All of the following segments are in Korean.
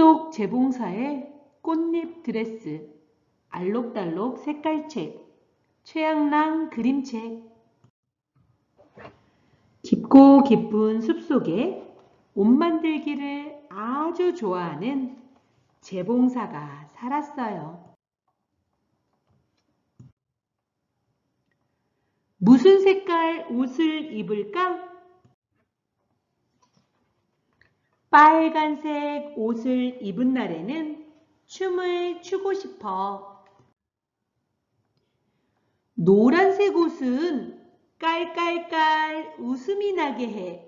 속 재봉사의 꽃잎 드레스, 알록달록 색깔책, 최양랑 그림책. 깊고 깊은 숲속에 옷 만들기를 아주 좋아하는 재봉사가 살았어요. 무슨 색깔 옷을 입을까? 빨간색 옷을 입은 날에는 춤을 추고 싶어. 노란색 옷은 깔깔깔 웃음이 나게 해.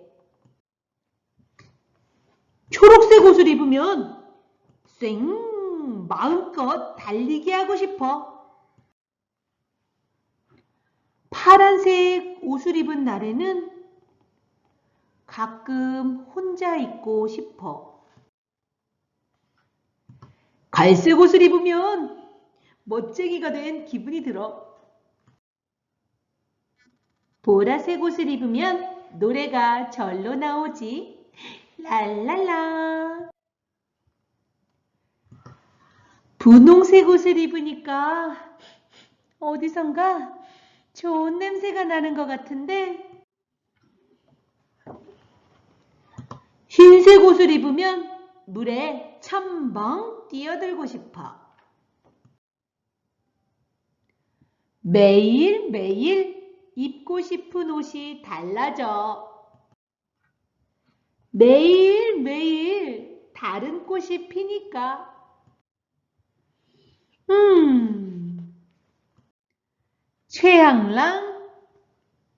초록색 옷을 입으면 쌩 마음껏 달리게 하고 싶어. 파란색 옷을 입은 날에는 가끔 혼자 있고 싶어. 갈색 옷을 입으면 멋쟁이가 된 기분이 들어. 보라색 옷을 입으면 노래가 절로 나오지. 랄랄라. 분홍색 옷을 입으니까 어디선가 좋은 냄새가 나는 것 같은데 흰색 옷을 입으면 물에 첨벙 뛰어들고 싶어. 매일매일 입고 싶은 옷이 달라져. 매일매일 다른 꽃이 피니까. 음, 최양랑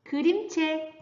그림책